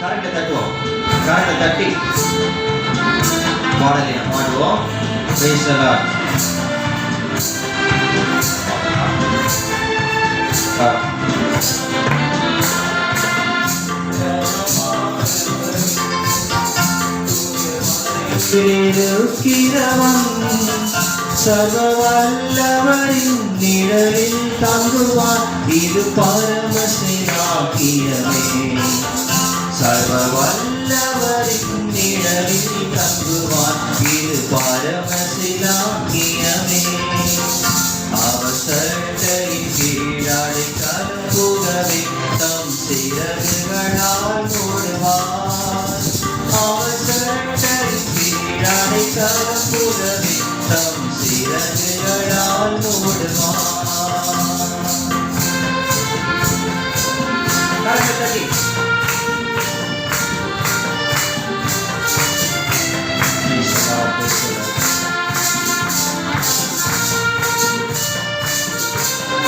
கரண்ட்டை தட்டுவோம் கரண்ட்டை தட்டி பாடலை நாம் பாடுவோம் Praise the Lord. ஆ. பெருக்கிறவன் சர்வ வல்லவரின் நிழலில் தங்குவான் இது பரமசிலாக்கியமே சர்வ வல்லவரின் நிழலில் தங்குவான் இது பரமசிலாக்கியமே அவசரத்தையின் கீழாடி கலப்புகவே தம் சிறகுகளால் மூடுவார் அவசரத்தையின் கீழாடி கலப்புகவே தம் சிறகுகளால் மூடுவார் Thank you.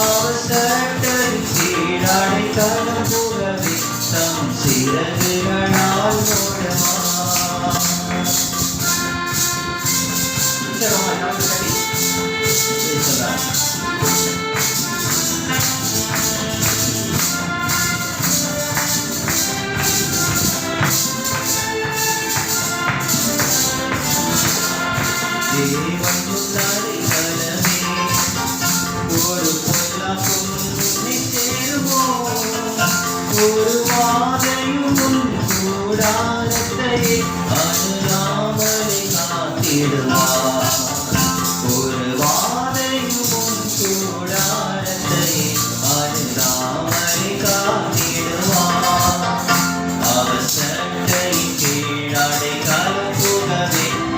அவசரத்தில் சீராடை கீழாடை புறவி தம் சிறகுகளால் கூடாரத்தை காத்திடுவார் ஒரு வாதையும் கூடாரத்தை அணுகாமலை காத்திடுவார் கீழாடை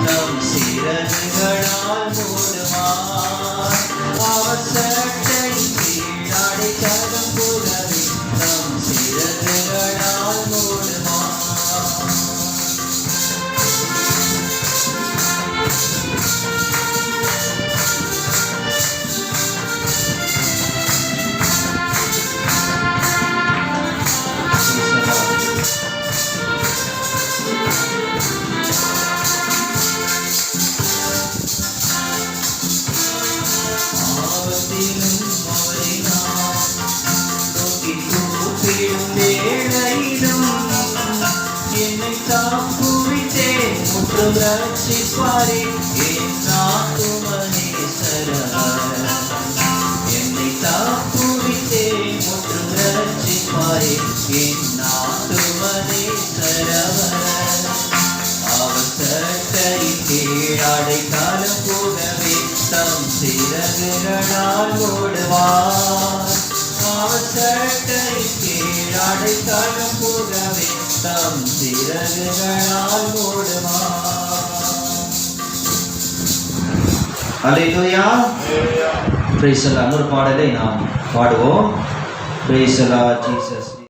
நம் சிறகுகளால் மூடுவார் ரட்சிப்பாரே என் நாட்டுமனே என்னை தாக்குவித்தே முற்று ரட்சிப்பாரே என் நாட்டுமனே சரவர் அவசரத்தை கீழாடை காலம் போகவே தம் சிறகுகளால் ஓடுவார் அவசரத்தை அடை காலம் போகவே தம் சிறகுகளால் ஓடுவார் அலையிலுயா பிரைஸ் ஒரு பாடலை நாம் பாடுவோம். Price Jesus